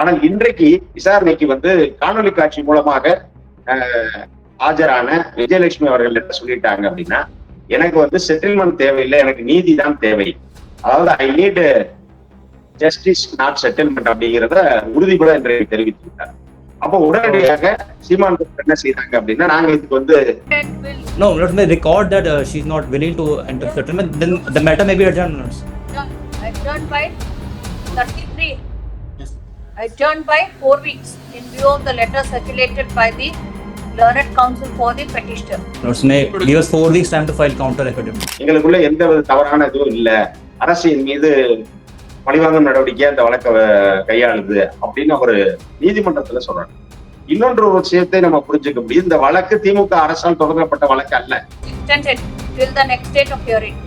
ஆனால் இன்றைக்கு விசாரணைக்கு வந்து காணொலி காட்சி மூலமாக ஆஜரான விஜயலட்சுமி அவர்கள் என்ன சொல்லிட்டாங்க அப்படின்னா எனக்கு வந்து செட்டில்மெண்ட் தேவையில்லை எனக்கு நீதி தான் தேவை அதாவது I need justice not settlement அப்படிங்கிறத உறுதிபட இன்றைக்கு தெரிவித்திருக்காங்க அப்போ உடனடியாக சீமான் என்ன செய்தாங்க அப்படின்னா நாங்க இதுக்கு வந்து No, let me record that uh, she's not willing to enter settlement. Then the matter may be adjourned. adjourn. Adjourned by 33. adjourned by four weeks in view of the letter circulated by the learned counsel for the petitioner. Lords may give us four weeks time to file counter affidavit. எங்களுக்குள்ள எந்த வித தவறான இதுவும் இல்ல அரசின் மீது பழிவாங்கும் நடவடிக்கையா இந்த வழக்கை கையாளுது அப்படின்னு ஒரு நீதிமன்றத்துல சொல்றாங்க இன்னொன்று ஒரு விஷயத்தை நம்ம புரிஞ்சுக்க முடியும் இந்த வழக்கு திமுக அரசால் தொடங்கப்பட்ட வழக்கு அல்ல extended till the next date of hearing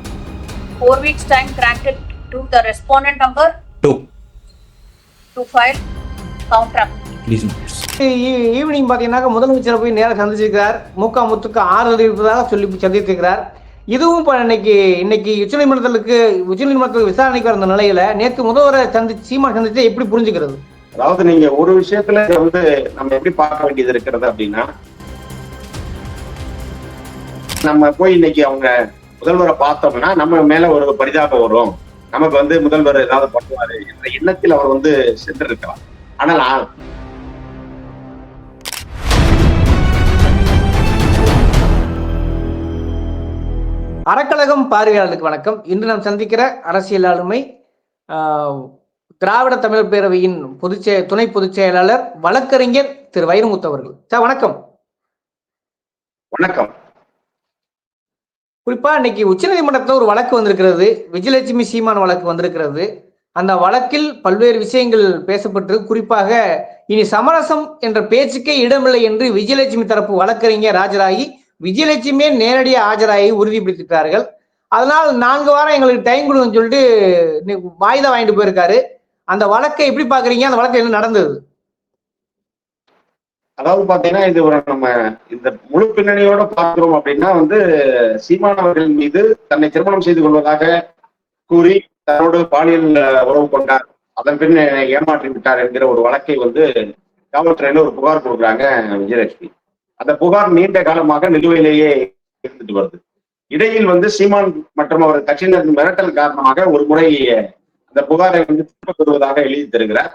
four weeks time granted to the respondent number 2 to file evening பார்த்தீங்கன்னாக்க முதலமைச்சரை போய் நேரம் சந்திச்சிருக்கிறார். முக்கா முத்துக்கு ஆறுதல் இருப்பதாக சொல்லி சந்தித்திருக்கிறார். இதுவும் இன்னைக்கு இன்னைக்கு உச்சநீதிமன்றத்துக்கு உச்சநீதிமன்றத்துக்கு விசாரணைக்கு வந்த நிலையில நேற்று முதல்வரை சந்தி சீமான் சந்திச்சு எப்படி புரிஞ்சுக்கிறது? அதாவது நீங்க ஒரு விஷயத்துல வந்து நம்ம எப்படி பார்க்க வேண்டியது இருக்கிறது அப்படின்னா நம்ம போய் இன்னைக்கு அவங்க முதல்வரை பார்த்தோம்னா நம்ம மேல ஒரு பரிதாபம் வரும். நமக்கு வந்து முதல்வர் ஏதாவது பண்ணுவாரு என்ற எண்ணத்தில் அவர் வந்து சென்றிருக்கலாம். ஆனால் அறக்கழகம் பார்வையாளர்களுக்கு வணக்கம். இன்று நாம் சந்திக்கிற அரசியல் ஆளுமை திராவிட தமிழர் பேரவையின் பொதுச் துணை பொதுச் செயலாளர் வழக்கறிஞர் திரு வைரமுத்து அவர்கள். சார் வணக்கம். வணக்கம். குறிப்பா இன்னைக்கு உச்சநீதிமன்றத்தில் ஒரு வழக்கு வந்திருக்கிறது. விஜயலட்சுமி சீமான் வழக்கு வந்திருக்கிறது. அந்த வழக்கில் பல்வேறு விஷயங்கள் பேசப்பட்டு குறிப்பாக இனி சமரசம் என்ற பேச்சுக்கே இடமில்லை என்று விஜயலட்சுமி தரப்பு வழக்கறிஞர் ராஜராகி விஜயலட்சுமியே நேரடியாக ஆஜராகி உறுதிப்படுத்திட்டார்கள். அதனால் நான்கு வாரம் எங்களுக்கு டைம் கொடுங்கன்னு சொல்லிட்டு வாய்தா வாங்கிட்டு போயிருக்காரு. அந்த வழக்கை எப்படி பாக்குறீங்க அந்த வழக்கு என்ன நடந்தது? அதாவது பாத்தீங்கன்னா இது ஒரு நம்ம இந்த முழு பின்னணியோட பார்க்கிறோம் அப்படின்னா வந்து சீமானவர்கள் மீது தன்னை திருமணம் செய்து கொள்வதாக கூறி தன்னோடு பாலியல் உறவு கொண்டார். அதன் பின் என்னை ஏமாற்றி விட்டார் என்கிற ஒரு வழக்கை வந்து காவல்துறையில ஒரு புகார் கொடுக்குறாங்க விஜயலட்சுமி. அந்த புகார் நீண்ட காலமாக நிலுவையிலேயே இருந்துட்டு வருது. இடையில் வந்து சீமான் மற்றும் அவர் கட்சியினரின் மிரட்டல் காரணமாக ஒரு முறை அந்த புகாரை வந்து திரும்ப பெறுவதாக எழுதி தருகிறார்.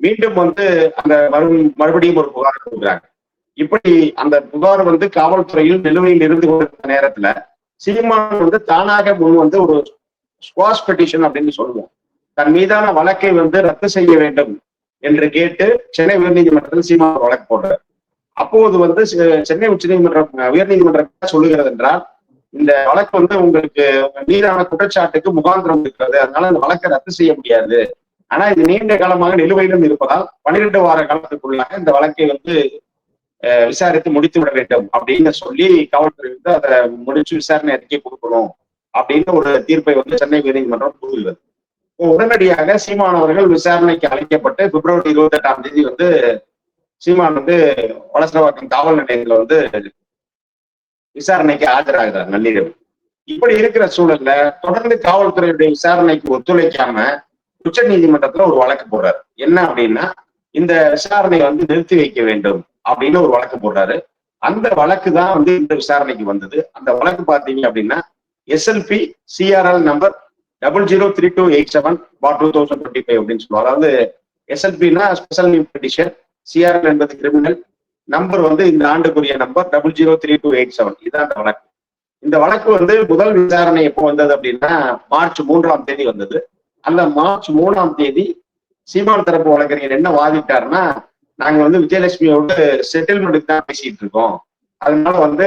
மீண்டும் வந்து அந்த மறு மறுபடியும் ஒரு புகார் கொடுக்குறாங்க இப்படி அந்த புகார் வந்து காவல்துறையில் நிலுவையில் இருந்து கொண்டிருந்த நேரத்துல சீமான் வந்து தானாக முன் வந்து ஒரு ஸ்குவாஷ் பெட்டிஷன் அப்படின்னு சொல்லுவோம். தன் மீதான வழக்கை வந்து ரத்து செய்ய வேண்டும் என்று கேட்டு சென்னை உயர்நீதிமன்றத்தில் சீமான் வழக்கு போடுறார். அப்போது வந்து சென்னை சென்னை உச்சநீதிமன்றம் உயர்நீதிமன்றம் சொல்லுகிறது என்றால் இந்த வழக்கு வந்து உங்களுக்கு மீதான குற்றச்சாட்டுக்கு முகாந்திரம் இருக்கிறது. அதனால இந்த வழக்கை ரத்து செய்ய முடியாது. ஆனா இது நீண்ட காலமாக நிலுவையிலும் இருப்பதால் பன்னிரெண்டு வார காலத்துக்குள்ளாக இந்த வழக்கை வந்து விசாரித்து முடித்து விட வேண்டும் அப்படின்னு சொல்லி காவல்துறை வந்து அதை முடிச்சு விசாரணை அறிக்கை கொடுக்கணும் அப்படின்னு ஒரு தீர்ப்பை வந்து சென்னை உயர்நீதிமன்றம் கூறுகிறது இப்போ உடனடியாக சீமான் அவர்கள் விசாரணைக்கு அழைக்கப்பட்டு பிப்ரவரி இருபத்தி எட்டாம் தேதி வந்து சீமான் வந்து வளசரவாக்கம் காவல் நிலையத்துல வந்து விசாரணைக்கு ஆஜராகிறார் நள்ளிரவு. இப்படி இருக்கிற சூழல்ல தொடர்ந்து காவல்துறையுடைய விசாரணைக்கு ஒத்துழைக்காம உச்ச நீதிமன்றத்துல ஒரு வழக்கு போடுறாரு. என்ன அப்படின்னா இந்த விசாரணை வந்து நிறுத்தி வைக்க வேண்டும் அப்படின்னு ஒரு வழக்கு போடுறாரு. அந்த வழக்கு தான் வந்து இந்த விசாரணைக்கு வந்தது. அந்த வழக்கு பாத்தீங்க அப்படின்னா SLP CRL number double zero three two eight seven four two thousand twenty five அப்படின்னு சொல்லுவோம் அதாவது எஸ்எல்பினா ஸ்பெஷல் நியூ பெட்டிஷன் சிஆர்எல் என்பது கிரிமினல் நம்பர் வந்து இந்த ஆண்டுக்குரிய number double zero three two eight seven இதுதான் அந்த வழக்கு. இந்த வழக்கு வந்து முதல் விசாரணை எப்போ வந்தது அப்படின்னா மார்ச் மூன்றாம் தேதி வந்தது. அந்த மார்ச் மூணாம் தேதி சீமான் தரப்பு வழக்கறிஞர் என்ன வாதிட்டாருன்னா நாங்க வந்து விஜயலட்சுமியோட செட்டில்மெண்ட்டுக்கு தான் பேசிட்டு இருக்கோம். அதனால வந்து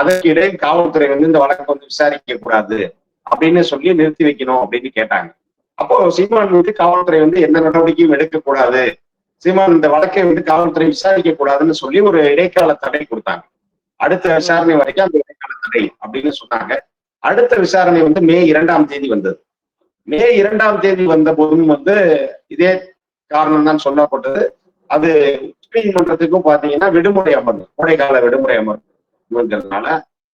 அதற்கு இடையில் காவல்துறை வந்து இந்த வழக்கை வந்து விசாரிக்க கூடாது அப்படின்னு சொல்லி நிறுத்தி வைக்கணும் அப்படின்னு கேட்டாங்க. அப்போ சீமான் வந்து காவல்துறை வந்து எந்த நடவடிக்கையும் எடுக்கக்கூடாது சீமான் இந்த வழக்கை வந்து காவல்துறை விசாரிக்க கூடாதுன்னு சொல்லி ஒரு இடைக்கால தடை கொடுத்தாங்க. அடுத்த விசாரணை வரைக்கும் அந்த இடைக்கால தடை அப்படின்னு சொன்னாங்க. அடுத்த விசாரணை வந்து மே இரண்டாம் தேதி வந்தது. மே இரண்டாம் தேதி வந்த போதும் வந்து இதே காரணம் தான் சொல்லப்பட்டது. அது உச்சநீதிமன்றத்துக்கும் பாத்தீங்கன்னா விடுமுறை அமர்வு கோடைக்கால விடுமுறை அமர்வுங்கிறதுனால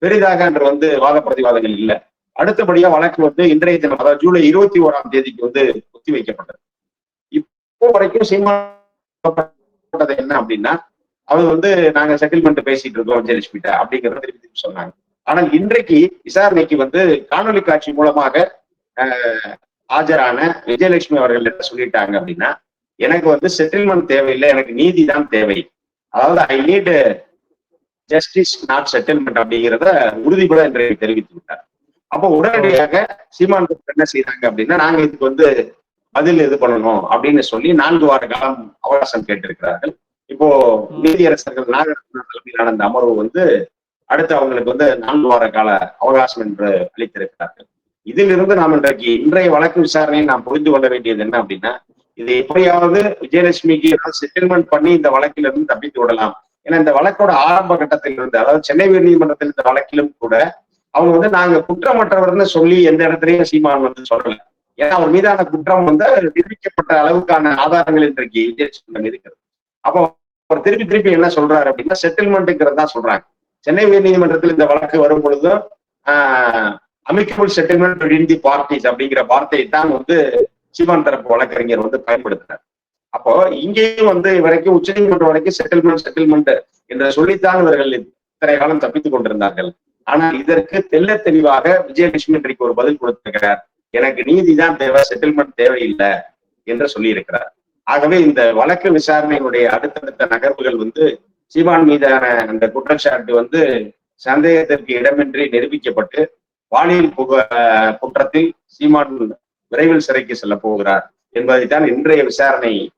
பெரிதாக அன்று வந்து வாத பிரதிவாதங்கள் இல்லை. அடுத்தபடியா வழக்கு வந்து இன்றைய தினம் அதாவது ஜூலை இருபத்தி ஓராம் தேதிக்கு வந்து ஒத்தி வைக்கப்பட்டது. இப்போ வரைக்கும் சீமான் என்ன அப்படின்னா அவர் வந்து நாங்க செட்டில்மெண்ட் பேசிட்டு இருக்கோம் ஜெயலட்சுமிட்ட அப்படிங்கறத திருப்பி திருப்பி சொன்னாங்க. ஆனால் இன்றைக்கு விசாரணைக்கு வந்து காணொலி காட்சி மூலமாக ஆஜரான விஜயலட்சுமி அவர்கள் என்ன சொல்லிட்டாங்க அப்படின்னா எனக்கு வந்து செட்டில்மெண்ட் தேவையில்லை எனக்கு நீதி தான் தேவை. அதாவது I need justice not settlement அப்படிங்கிறத உறுதிபட இன்றைக்கு தெரிவித்து விட்டார். அப்போ உடனடியாக சீமான் என்ன செய்தாங்க அப்படின்னா நாங்க இதுக்கு வந்து பதில் இது பண்ணணும் அப்படின்னு சொல்லி நான்கு வார காலம் அவகாசம் கேட்டிருக்கிறார்கள். இப்போ நீதியரசர்கள் நாகரத்ன தலைமையிலான அந்த அமர்வு வந்து அடுத்து அவங்களுக்கு வந்து நான்கு வார கால அவகாசம் என்று அளித்திருக்கிறார்கள். இதிலிருந்து நாம் இன்றைக்கு இன்றைய வழக்கு விசாரணையை நாம் புரிந்து கொள்ள வேண்டியது என்ன அப்படின்னா இது எப்படியாவது விஜயலட்சுமிக்கு ஏதாவது செட்டில்மெண்ட் பண்ணி இந்த வழக்கிலிருந்து தப்பித்து விடலாம். ஏன்னா இந்த வழக்கோட ஆரம்ப கட்டத்தில் இருந்து அதாவது சென்னை உயர்நீதிமன்றத்தில் இந்த வழக்கிலும் கூட அவங்க வந்து நாங்க குற்றமற்றவர்னு சொல்லி எந்த இடத்துலயும் சீமான் வந்து சொல்லல. ஏன்னா அவர் மீதான குற்றம் வந்து நிரூபிக்கப்பட்ட அளவுக்கான ஆதாரங்கள் இன்றைக்கு விஜயலட்சுமி இருக்கிறது. அப்போ அவர் திருப்பி திருப்பி என்ன சொல்றாரு அப்படின்னா செட்டில்மெண்ட்டுங்கிறது தான் சொல்றாங்க. சென்னை உயர்நீதிமன்றத்தில் இந்த வழக்கு வரும் பொழுதும் அமிக்கபிள் செட்டில்மெண்ட் வின் தி பார்ட்டிஸ் அப்படிங்கிற வார்த்தையை தான் வந்து சிவன் தரப்பு வழக்கறிஞர் வந்து பயன்படுத்தினார். அப்போ இங்கேயும் வந்து வரைக்கும் உச்சநீதிமன்றம் வரைக்கும் செட்டில்மெண்ட் செட்டில்மெண்ட் என்று சொல்லித்தான் இவர்கள் இத்தனை காலம் தப்பித்துக் கொண்டிருந்தார்கள். ஆனால் இதற்கு தெல்ல தெளிவாக விஜயலட்சுமி இன்றைக்கு ஒரு பதில் கொடுத்திருக்கிறார். எனக்கு நீதி தான் தேவை செட்டில்மெண்ட் தேவையில்லை என்று சொல்லியிருக்கிறார். ஆகவே இந்த வழக்கு விசாரணையினுடைய அடுத்தடுத்த நகர்வுகள் வந்து சீமான் மீதான அந்த குற்றச்சாட்டு வந்து சந்தேகத்திற்கு இடமின்றி நிரூபிக்கப்பட்டு பாலியல் புக குற்றத்தில் சீமான் விரைவில் சிறைக்கு செல்ல போகிறார் என்பதைத்தான் இன்றைய விசாரணை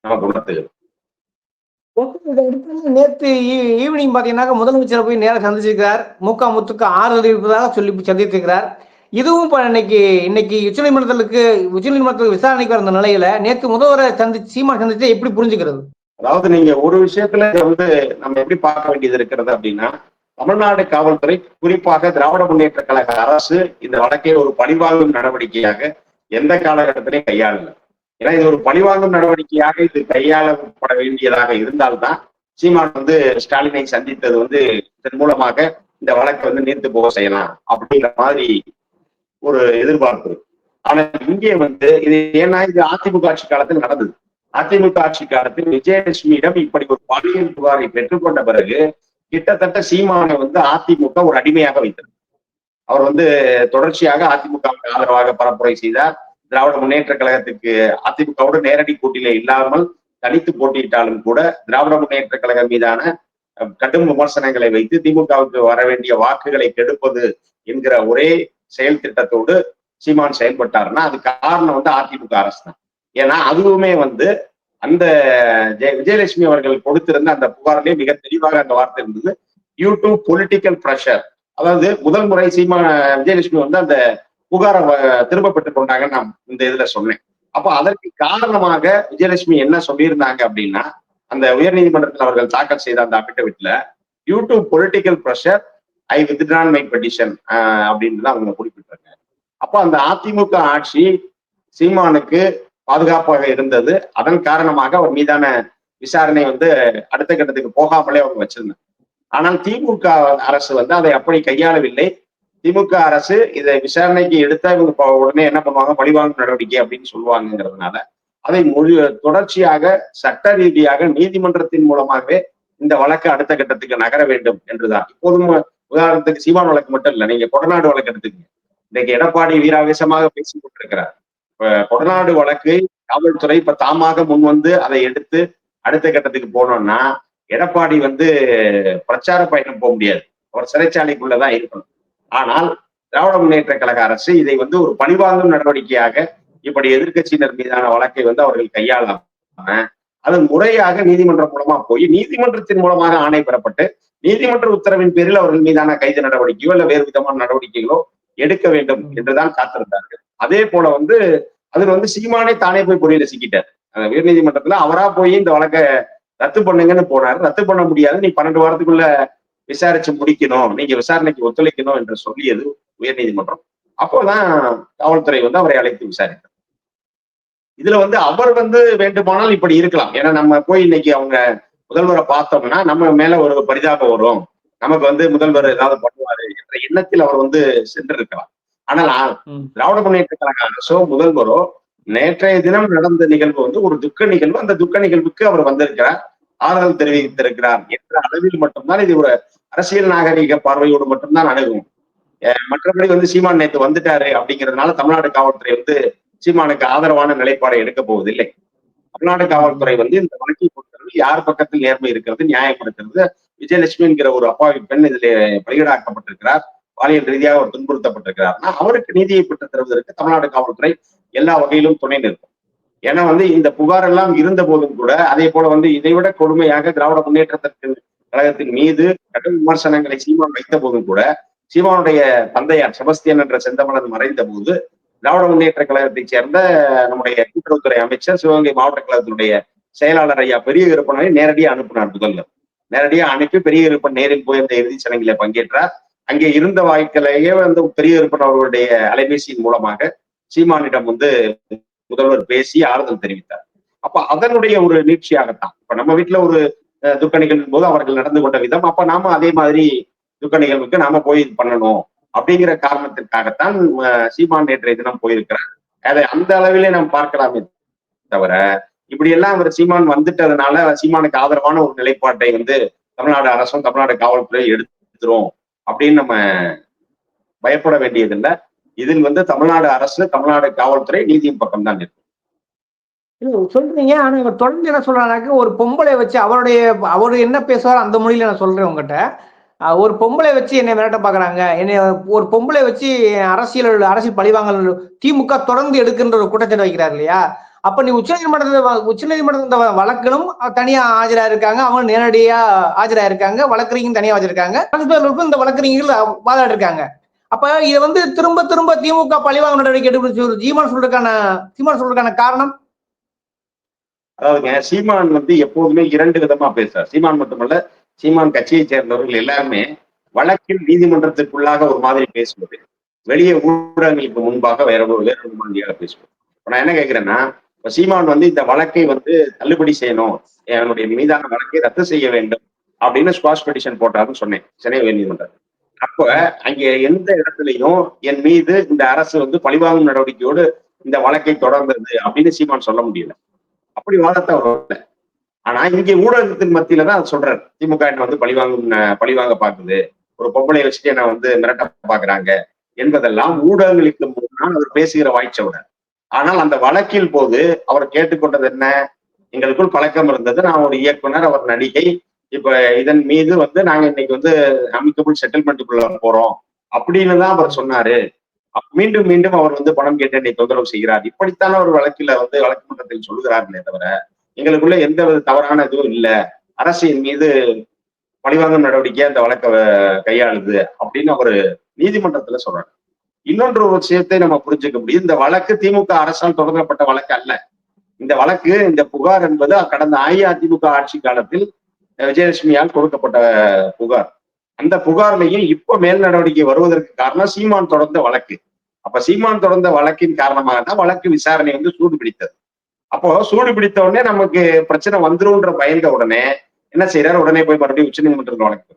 நமக்கு உணர்த்துகிறது. ஈ- ஈவினிங் பாத்தீங்கன்னா முதலமைச்சரை போய் நேரா சந்திச்சிருக்கிறார். முக முத்துக்கு ஆறுதல் இருப்பதாக சொல்லி சந்தித்திருக்கிறார். இதுவும் இன்னைக்கு இன்னைக்கு உச்சநீதிமன்றத்துக்கு உச்சநீதிமன்றத்துக்கு விசாரணைக்கு வந்த நிலையில நேத்து முதல்வரை சந்திச்சு சீமான் சந்திச்சு எப்படி புரிஞ்சுக்கிறது? அதாவது நீங்க ஒரு விஷயத்துல வந்து நம்ம எப்படி பார்க்க வேண்டியது இருக்கிறது அப்படின்னா தமிழ்நாடு காவல்துறை குறிப்பாக திராவிட முன்னேற்ற கழக அரசு இந்த வழக்கை ஒரு பழிவாங்கும் நடவடிக்கையாக எந்த காலகட்டத்திலையும் கையாளல. ஏன்னா இது ஒரு பழிவாங்கும் நடவடிக்கையாக இது கையாளப்பட வேண்டியதாக இருந்தால்தான் சீமான் வந்து ஸ்டாலினை சந்தித்தது வந்து இதன் மூலமாக இந்த வழக்கை வந்து நீர்த்து போக செய்யலாம் அப்படிங்கிற மாதிரி ஒரு எதிர்பார்ப்பு. ஆனா இங்கே வந்து இது ஏன்னா இது அதிமுக ஆட்சி காலத்தில் நடந்தது. அதிமுக ஆட்சி காலத்தில் விஜயலட்சுமியிடம் இப்படி ஒரு பாலியல் புகாரை பெற்றுக்கொண்ட பிறகு கிட்டத்தட்ட சீமானை வந்து அதிமுக ஒரு அடிமையாக வைத்தது. அவர் வந்து தொடர்ச்சியாக அதிமுகவுக்கு ஆதரவாக பரப்புரை செய்தார். திராவிட முன்னேற்ற கழகத்துக்கு அதிமுகவோடு நேரடி போட்டியில இல்லாமல் தனித்து போட்டியிட்டாலும் கூட திராவிட முன்னேற்ற கழகம் மீதான கடும் விமர்சனங்களை வைத்து திமுகவுக்கு வர வேண்டிய வாக்குகளை கெடுப்பது என்கிற ஒரே செயல் திட்டத்தோடு சீமான் செயல்பட்டாருன்னா அது காரணம் வந்து அதிமுக அரசு தான் ஏன்னா அதுவுமே வந்து அந்த ஜெய- விஜயலட்சுமி அவர்கள் கொடுத்திருந்த அந்த புகாரிலே மிக தெளிவாக அந்த வார்த்தை இருந்தது. டியூ டு பொலிட்டிக்கல் ப்ரெஷர் அதாவது முதல் முறை சீமா விஜயலட்சுமி வந்து அந்த புகாரை வ- திரும்ப பெற்றுக் கொண்டாங்கன்னு நான் இந்த இதுல சொன்னேன். அப்போ அதற்கு காரணமாக விஜயலட்சுமி என்ன சொல்லியிருந்தாங்க அப்படின்னா அந்த உயர்நீதிமன்றத்தில் அவர்கள் தாக்கல் செய்த அந்த அபிட்டவிட்ல due to political pressure I withdrawn my petition அப்படின்னு தான் அவங்க குறிப்பிட்டாங்க அப்போ அந்த அதிமுக ஆட்சி சீமானுக்கு பாதுகாப்பாக இருந்தது. அதன் காரணமாக அவர் மீதான விசாரணை வந்து அடுத்த கட்டத்துக்கு போகாமலே அவங்க வச்சிருந்தாங்க. ஆனால் திமுக அரசு வந்து அதை அப்படி கையாளவில்லை. திமுக அரசு இதை விசாரணைக்கு எடுத்தா இவங்க உடனே என்ன பண்ணுவாங்க? பழிவாங்கும் நடவடிக்கை அப்படின்னு சொல்லுவாங்கிறதுனால அதை மொழி தொடர்ச்சியாக சட்ட ரீதியாக நீதிமன்றத்தின் மூலமாகவே இந்த வழக்கு அடுத்த கட்டத்துக்கு நகர வேண்டும் என்றுதான். இப்போதும் உதாரணத்துக்கு சீமான் வழக்கு மட்டும் இல்ல நீங்க கொடநாடு வழக்கு எடுத்துக்கங்க. இன்னைக்கு எடப்பாடி வீராவேசமாக பேசிக் கொண்டிருக்கிறார். கொடநாடு வழக்கு காவல்துறை இப்ப தாமாக முன் வந்து அதை எடுத்து அடுத்த கட்டத்துக்கு போனோம்னா எடப்பாடி வந்து பிரச்சார பயணம் போக முடியாது. அவர் சிறைச்சாலைக்குள்ளதான் இருக்கணும். ஆனால் திராவிட முன்னேற்ற கழக அரசு இதை வந்து ஒரு பழிவாங்கும் நடவடிக்கையாக இப்படி எதிர்க்கட்சியினர் மீதான வழக்கை வந்து அவர்கள் கையாளாம அது முறையாக நீதிமன்றம் மூலமா போய் நீதிமன்றத்தின் மூலமாக ஆணை பெறப்பட்டு நீதிமன்ற உத்தரவின் பேரில் அவர்கள் மீதான கைது நடவடிக்கையோ இல்ல வேறு விதமான நடவடிக்கைகளோ எடுக்க வேண்டும் என்றுதான் காத்திருந்தார்கள். அதே போல வந்து அதுல வந்து சீமானே தானே போய் பொறியில சிக்கிட்டார். அஹ் உயர்நீதிமன்றத்துல அவரா போய் இந்த வழக்கை ரத்து பண்ணுங்கன்னு போனாரு. ரத்து பண்ண முடியாது. நீ பன்னெண்டு வாரத்துக்குள்ள விசாரிச்சு முடிக்கணும். நீங்க விசாரணைக்கு ஒத்துழைக்கணும் என்று சொல்லியது உயர்நீதிமன்றம். அப்போதான் காவல்துறை வந்து அவரை அழைத்து விசாரித்தார். இதுல வந்து அவர் வந்து வேண்டுமானால் இப்படி இருக்கலாம். ஏன்னா நம்ம போய் இன்னைக்கு அவங்க முதல்வரை பார்த்தோம்னா நம்ம மேல ஒரு பரிதாபம் வரும். நமக்கு வந்து முதல்வர் ஏதாவது பண்ணுவாரு என்ற எண்ணத்தில் அவர் வந்து சென்றிருக்கலாம். ஆனால். திராவிட முன்னேற்ற கழக அரசோ முதல்வரோ நேற்றைய தினம் நடந்த நிகழ்வு வந்து ஒரு துக்க நிகழ்வு. அந்த துக்க நிகழ்வுக்கு அவர் வந்திருக்கிறார் ஆறுதல் தெரிவித்திருக்கிறார் என்ற அளவில் மட்டும்தான் இது ஒரு அரசியல் நாகரிக பார்வையோடு மட்டும்தான் அணுகும். மற்றபடி வந்து சீமான் நேத்து வந்துட்டாரு அப்படிங்கிறதுனால தமிழ்நாடு காவல்துறை வந்து சீமானுக்கு ஆதரவான நிலைப்பாடை எடுக்க போவதில்லை. தமிழ்நாடு காவல்துறை வந்து இந்த வழக்கை பொறுத்தவரை யார் பக்கத்தில் நேர்மை இருக்கிறது நியாயப்படுத்துறது விஜயலட்சுமி என்கிற ஒரு அப்பாவி பெண் இதில் பலிகடாக்கப்பட்டிருக்கிறார். பாலியல் ரீதியாக அவர் துன்புறுத்தப்பட்டிருக்கிறார்னா அவருக்கு நீதியை பெற்று தருவதற்கு தமிழ்நாடு காவல்துறை எல்லா வகையிலும் துணை நிற்கும். ஏன்னா வந்து இந்த புகார் எல்லாம் இருந்த போதும் கூட அதே போல வந்து இதைவிட கொடுமையாக திராவிட முன்னேற்றத்திற்கு கழகத்தின் மீது கடும் விமர்சனங்களை சீமான் வைத்த போதும் கூட சீமானுடைய தந்தையார் செபஸ்தியன் என்ற செந்தமலன் மறைந்த போது திராவிட முன்னேற்ற கழகத்தைச் சேர்ந்த நம்முடைய கூட்டுறவுத்துறை அமைச்சர் சிவகங்கை மாவட்ட கழகத்தினுடைய செயலாளர் ஐயா பெரிய விருப்பனை நேரடியாக அனுப்பினார் முதல்ல நேரடியாக அனுப்பி பெரிய விருப்பன் நேரில் போய் அந்த இறுதிச் சடங்கில பங்கேற்றார். அங்கே இருந்த வாய்க்களையே வந்து பெரிய அவர்களுடைய அலைபேசியின் மூலமாக சீமானிடம் வந்து முதல்வர் பேசி ஆறுதல் தெரிவித்தார். அப்ப அதனுடைய ஒரு நீட்சியாகத்தான். இப்ப நம்ம வீட்டுல ஒரு துக்க நிகழ்வின் போது அவர்கள் நடந்து கொண்ட விதம் அப்ப நாம அதே மாதிரி துக்க நிகழ்வுக்கு நாம போய் இது பண்ணணும் அப்படிங்கிற காரணத்திற்காகத்தான் சீமான் நேற்றைய தினம் போயிருக்கிறார். அதை அந்த அளவிலே நாம் பார்க்கலாமே தவிர இப்படி எல்லாம் அவர் சீமான் வந்துட்டதுனால சீமானுக்கு ஆதரவான ஒரு நிலைப்பாட்டை வந்து தமிழ்நாடு அரசும் தமிழ்நாடு காவல்துறை எடுத்துரும். அப்படின்னு நம்ம பயப்பட வேண்டியதில்லை. இதில் வந்து தமிழ்நாடு அரசு தமிழ்நாடு காவல்துறை நீதியின் பக்கம் தான் இருக்கு சொல்றீங்க. ஆனா இவங்க தொடர்ந்து என்ன சொல்றாங்க ஒரு பொம்பளை வச்சு அவருடைய அவர் என்ன பேசுவாரோ அந்த மொழியில நான் சொல்றேன் உங்ககிட்ட. ஒரு பொம்பளை வச்சு என்னை மிரட்ட பாக்குறாங்க. என்னை ஒரு பொம்பளை வச்சு அரசியல் அரசியல் பழிவாங்கல் திமுக தொடர்ந்து எடுக்கின்ற ஒரு குற்றச்சாட்டு வைக்கிறார் இல்லையா? அப்ப நீ உச்சநீதிமன்றத்தில் உச்சநீதிமன்றத்தில் இந்த வழக்கிலும் தனியா ஆஜரா இருக்காங்க. அவங்க நேரடியா ஆஜரா இருக்காங்க. வழக்கறிஞர் தனியா வச்சிருக்காங்க இந்த வழக்கறிஞர்கள் வாதாடி இருக்காங்க அப்ப இதை வந்து திரும்ப திரும்ப திமுக பழிவாங்க நடவடிக்கை எடுக்கணும் ஜீமான் சொல்றதுக்கான சீமான் சொல்றதுக்கான காரணம்? அதாவதுங்க சீமான் வந்து எப்போதுமே இரண்டு விதமா பேசுறார். சீமான் மட்டுமல்ல சீமான் கட்சியை சேர்ந்தவர்கள் எல்லாருமே வழக்கில் நீதிமன்றத்திற்குள்ளாக ஒரு மாதிரி பேசுவது வெளியே ஊடகங்களுக்கு முன்பாக வேற ஒரு வேற ஒரு மாதிரியாக பேசுவது. இப்ப நான் என்ன கேட்கிறேன்னா இப்ப சீமான் வந்து இந்த வழக்கை வந்து தள்ளுபடி செய்யணும். என்னுடைய மீதான வழக்கை ரத்து செய்ய வேண்டும் அப்படின்னு ஸ்குவாஷ் பெட்டிஷன் போட்டாருன்னு சொன்னேன். சென்னை உயர்நீதிமன்றம். அப்ப அங்க எந்த இடத்துலயும் என் மீது இந்த அரசு வந்து பழிவாங்கும் நடவடிக்கையோடு இந்த வழக்கை தொடர்ந்தது அப்படின்னு சீமான் சொல்ல முடியல. அப்படி வாதத்தை அவர் வரல ஆனா இங்கே ஊடகத்தின் மத்தியில தான் சொல்றாரு. திமுக என்ன வந்து பழிவாங்கும் பழிவாங்க பாக்குது ஒரு பொம்பளை வச்சுட்டு என்ன வந்து மிரட்ட பாக்குறாங்க என்பதெல்லாம் ஊடகங்களுக்கு முன்னால் அவர் பேசுகிற வாய்ச்சவுடன் ஆனால் அந்த வழக்கில் போது அவர் கேட்டுக்கொண்டது என்ன? எங்களுக்குள் பழக்கம் இருந்தது. நான் ஒரு இயக்குனர் அவர் நடிகை. இப்ப இதன் மீது வந்து நாங்க இன்னைக்கு வந்து அமிக்கபிள் செட்டில்மெண்ட்டுக்குள்ள போறோம். அப்படின்னு தான் அவர் சொன்னாரு. மீண்டும் மீண்டும் அவர் வந்து பணம் கேட்டு என்னை தொந்தரவு செய்கிறார். இப்படித்தான் அவர் வழக்கில வந்து வழக்கு மன்றத்தில் சொல்லுகிறார்களே தவிர எங்களுக்குள்ள எந்த வித தவறான இதுவும் இல்லை. அரசின் மீது பழிவாங்கும் நடவடிக்கையை அந்த வழக்கை கையாளுது அப்படின்னு அவர் நீதிமன்றத்துல சொல்றாரு. இன்னொன்று ஒரு விஷயத்தை நம்ம புரிஞ்சுக்க முடியும். இந்த வழக்கு திமுக அரசால் தொடங்கப்பட்ட வழக்கு அல்ல. இந்த வழக்கு இந்த புகார் என்பது கடந்த அஇஅதிமுக ஆட்சி காலத்தில் விஜயலட்சுமியால் கொடுக்கப்பட்ட புகார். அந்த புகார்லையும் இப்ப மேல் நடவடிக்கை வருவதற்கு காரணம் சீமான் தொடர்ந்த வழக்கு. அப்ப சீமான் தொடர்ந்த வழக்கின் காரணமாக தான் வழக்கு விசாரணை வந்து சூடு பிடித்தது அப்போ சூடு பிடித்த உடனே நமக்கு பிரச்சனை வந்துரும்ன்ற பயந்த உடனே என்ன செய்யறாரு உடனே போய் மறுபடியும் உச்சநீதிமன்றத்தில் வழக்கு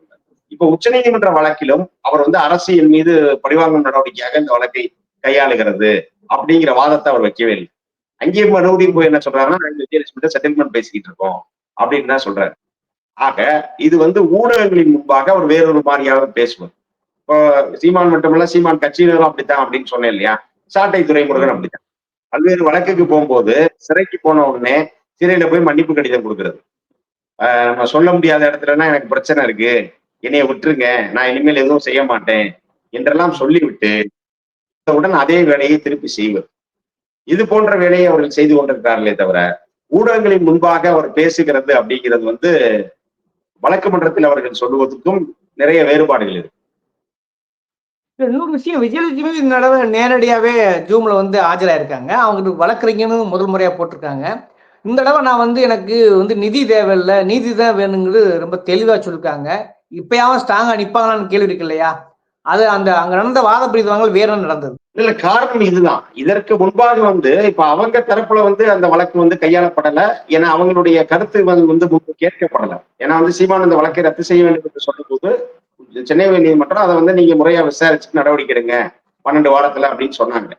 இப்ப உச்சநீதிமன்ற வழக்கிலும் அவர் வந்து அரசியல் மீது பழிவாங்கும் நடவடிக்கையாக இந்த வழக்கை கையாளுகிறது அப்படிங்கிற வாதத்தை அவர் வைக்கவே இல்லை. அங்கேயும் மறுபடியும் போய் என்ன சொல்றாருன்னா நாங்கள் விஜயலட்சுமி செட்டில்மெண்ட் பேசிக்கிட்டு இருக்கோம் அப்படின்னு தான் சொல்றாரு. ஆக இது வந்து ஊடகங்களின் முன்பாக அவர் வேறொரு மாதிரியாக பேசுவார். இப்போ சீமான் மட்டுமல்ல சீமான் கட்சியினரும் அப்படித்தான் அப்படின்னு சொன்னேன் இல்லையா? சாட்டை துறைமுருகன் அப்படித்தான். பல்வேறு வழக்குக்கு போகும்போது சிறைக்கு போன உடனே சிறையில போய் மன்னிப்பு கடிதம் கொடுக்கறது. ஆஹ் நம்ம சொல்ல முடியாத இடத்துலன்னா எனக்கு பிரச்சனை இருக்கு. என்னைய விட்டுருங்க. நான் இனிமேல் எதுவும் செய்ய மாட்டேன் என்றெல்லாம் சொல்லிவிட்டு உடன் அதே வேலையை திருப்பி செய்வது. இது போன்ற வேலையை அவர்கள் செய்து கொண்டிருக்கிறார்களே தவிர ஊடகங்களின் முன்பாக அவர் பேசுகிறது அப்படிங்கிறது வந்து வழக்கு மன்றத்தில் அவர்கள் சொல்லுவதற்கும் நிறைய வேறுபாடுகள் இருக்கு. இன்னொரு விஷயம் விஜயலட்சுமி இந்த தடவை நேரடியாவே ஜூம்ல வந்து ஆஜராயிருக்காங்க. அவங்க வழக்கறிஞரும் முதல் முறையா போட்டிருக்காங்க. இந்த தடவை நான் வந்து எனக்கு வந்து நிதி தேவையில்லை நீதி தான் வேணுங்கிறது ரொம்ப தெளிவா சொல்லிருக்காங்க. இப்பயாவது ஸ்ட்ராங்கா நிப்பாங்களான்னு கேள்வி இருக்கு இல்லையா? அது அந்த அங்க நடந்த வாத பிரிவாங்கள் வேற நடந்தது? இல்ல காரணம் இதுதான். இதற்கு முன்பாக வந்து இப்ப அவங்க தரப்புல வந்து அந்த வழக்கு வந்து கையாளப்படல. ஏன்னா அவங்களுடைய கருத்து வந்து கேட்கப்படல. ஏன்னா வந்து சீமான் இந்த வழக்கை ரத்து செய்ய வேண்டும் என்று சொன்னபோது சென்னை உயர்நீதிமன்றம் அதை வந்து நீங்க முறையா விசாரிச்சு நடவடிக்கை எடுங்க. பன்னெண்டு வாரத்துல அப்படின்னு சொன்னாங்க.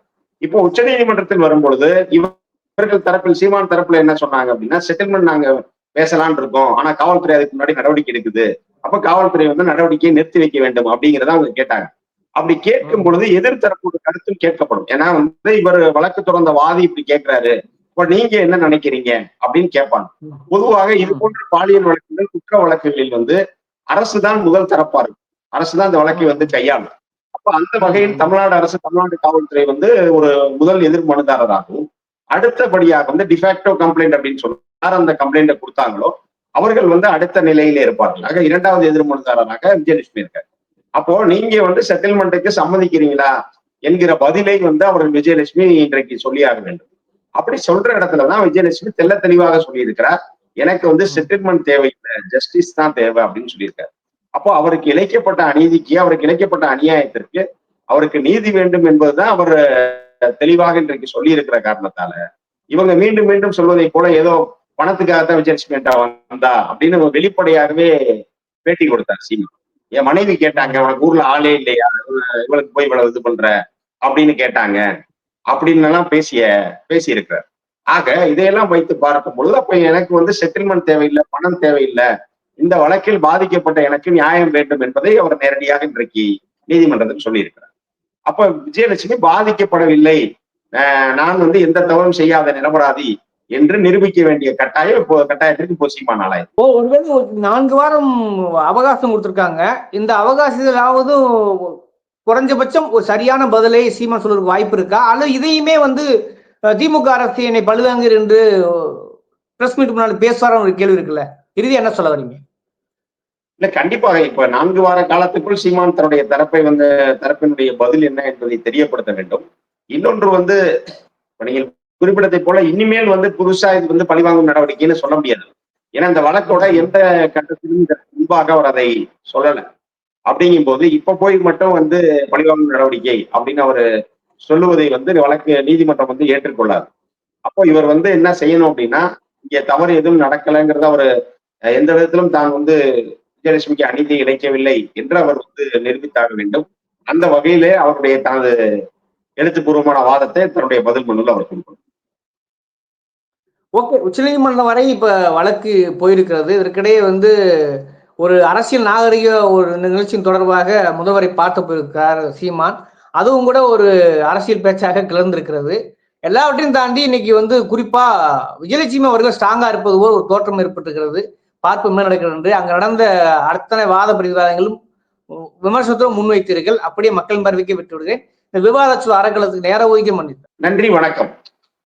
இப்போ உச்சநீதிமன்றத்தில் வரும்பொழுது இவர்கள் தரப்பில் சீமான் தரப்புல என்ன சொன்னாங்க அப்படின்னா செட்டில்மெண்ட் நாங்க பேசலாம்னு இருக்கோம் ஆனா காவல்துறை அதுக்கு முன்னாடி நடவடிக்கை எடுக்குது. அப்ப காவல்துறை வந்து நடவடிக்கையை நிறுத்தி வைக்க வேண்டும் அப்படிங்கிறத அவங்க கேட்டாங்க. அப்படி கேட்கும் பொழுது எதிர்த்தரப்போட கருத்தும் கேட்கப்படும். ஏன்னா வந்து இவர் வழக்கு தொடர்ந்த வாதி இப்படி கேட்கிறாரு. இப்ப நீங்க என்ன நினைக்கிறீங்க அப்படின்னு கேட்பாங்க. பொதுவாக இது போன்ற பாலியல் வழக்குகள் குற்ற வழக்குகளில் வந்து அரசு தான் முதல் தரப்பா இருக்கும். அரசு தான் இந்த வழக்கை வந்து கையாளும். அப்ப அந்த வகையில் தமிழ்நாடு அரசு தமிழ்நாடு காவல்துறை வந்து ஒரு முதல் எதிர் மனுதாரராகவும் அடுத்தபடியாக வந்து டிஃபேக்டோ கம்ப்ளைண்ட் அப்படின்னு சொல்லுவோம் யார் அந்த கம்ப்ளைண்ட்டை கொடுத்தாங்களோ அவர்கள் வந்து அடுத்த நிலையில இருப்பார்கள் ஆக இரண்டாவது எதிர்மனுதாரராக விஜயலட்சுமி இருக்காரு. அப்போ நீங்க வந்து செட்டில்மெண்ட்டுக்கு சம்மதிக்கிறீங்களா என்கிற பதிலை வந்து அவர்கள் விஜயலட்சுமி இன்றைக்கு சொல்லியாக வேண்டும். அப்படி சொல்ற இடத்துலதான் விஜயலட்சுமி தெல்ல தெளிவாக சொல்லியிருக்கிறார். எனக்கு வந்து செட்டில்மெண்ட் தேவையில்லை ஜஸ்டிஸ் தான் தேவை அப்படின்னு சொல்லியிருக்காரு. அப்போ அவருக்கு இழைக்கப்பட்ட அநீதிக்கு அவருக்கு இழைக்கப்பட்ட அநியாயத்திற்கு அவருக்கு நீதி வேண்டும் என்பதுதான் அவர் தெளிவாக இன்றைக்கு சொல்லி இருக்கிற காரணத்தால இவங்க மீண்டும் மீண்டும் சொல்வதை போல ஏதோ பணத்துக்காகத்தான் விஜயலட்சுமிட்டா வந்தா அப்படின்னு வெளிப்படையாகவே பேட்டி கொடுத்தார் சீமா. என் மனைவி கேட்டாங்க உனக்கு ஊர்ல ஆளே இல்லையா? இவளுக்கு போய் இவ்வளவு இது பண்ற? அப்படின்னு கேட்டாங்க. அப்படின்னு எல்லாம் பேசிய பேசியிருக்கிறார். ஆக இதையெல்லாம் வைத்து பார்க்கும் பொழுது அப்ப எனக்கு வந்து செட்டில்மெண்ட் தேவையில்லை பணம் தேவையில்லை. இந்த வழக்கில் பாதிக்கப்பட்ட எனக்கு நியாயம் வேண்டும் என்பதை அவர் நேரடியாக இன்றைக்கு நீதிமன்றத்தில் சொல்லியிருக்கிறார். அப்ப விஜயலட்சுமி பாதிக்கப்படவில்லை. நான் வந்து எந்த தவறும் செய்யாத நிரபராதி என்று நிரூபிக்க வேண்டிய கட்டாயம் இப்போ கட்டாயத்திற்கு இப்போ சீமான் ஆளாயிருக்கு. ஓ ஒருவேளை நான்கு வாரம் அவகாசம் கொடுத்திருக்காங்க. இந்த அவகாசத்திலாவது குறைஞ்சபட்சம் ஒரு சரியான பதிலை சீமான் சொல்றதுக்கு வாய்ப்பு இருக்கா? அல்லது இதையுமே வந்து திமுக அரசு என்னை பழுதாங்கர் என்று பிரஸ் மீட் முன்னாடி பேசுவார ஒரு கேள்வி இருக்குல்ல? இறுதி என்ன சொல்ல வரீங்க? இல்ல கண்டிப்பாக. இப்ப நான்கு வார காலத்துக்குள் சீமான் தன்னுடைய தரப்பை வந்து தரப்பினுடைய பதில் என்ன என்பதை தெரியப்படுத்த வேண்டும். இன்னொன்று வந்து நீங்கள் குறிப்பிடத்தை போல இனிமேல் வந்து புதுசா இது வந்து பழிவாங்கும் நடவடிக்கைன்னு சொல்ல முடியாது. ஏன்னா இந்த வழக்கோட எந்த கட்டத்திலும் முன்பாக அவர் அதை சொல்லல. அப்படிங்கும் போது இப்ப போய் மட்டும் வந்து பழிவாங்கும் நடவடிக்கை அப்படின்னு அவர் சொல்லுவதை வந்து வழக்கு நீதிமன்றம் வந்து ஏற்றுக்கொள்ளாது. அப்போ இவர் வந்து என்ன செய்யணும் அப்படின்னா இங்க தவறு எதுவும் நடக்கலைங்கிறத அவர் எந்த விதத்திலும் தான் வந்து விஜயலட்சுமிக்கு அநீதி இழைக்கவில்லை என்று அவர் வந்து நிரூபித்தாக வேண்டும். அந்த வகையிலே அவருடைய தனது எழுத்துப்பூர்வமான வாதத்தை தன்னுடைய பதில் மனுவில் அவர் கொடுக்கணும். ஓகே உச்சநீதிமன்றம் வரை இப்ப வழக்கு போயிருக்கிறது. இதற்கிடையே வந்து ஒரு அரசியல் நாகரிக ஒரு நிகழ்ச்சியின் தொடர்பாக முதல்வரை பார்த்து போயிருக்கார் சீமான். அதுவும் கூட ஒரு அரசியல் பேச்சாக கிளர்ந்திருக்கிறது. எல்லாவற்றையும் தாண்டி இன்னைக்கு வந்து குறிப்பா விஜயலட்சுமி அவர்கள் ஸ்ட்ராங்கா இருப்பது போல் ஒரு தோற்றம் ஏற்பட்டிருக்கிறது. பார்ப்பு என்ன நடக்கிறது. என்று அங்க நடந்த அத்தனை வாத பிரதிவாதங்களும் விமர்சனத்தும் முன்வைத்தீர்கள். அப்படியே மக்களின் பார்வைக்கு விட்டு விடுகிறேன் இந்த விவாத அறக்கலத்துக்கு நேர ஒதுக்கி மன்னித்தார் நன்றி வணக்கம்.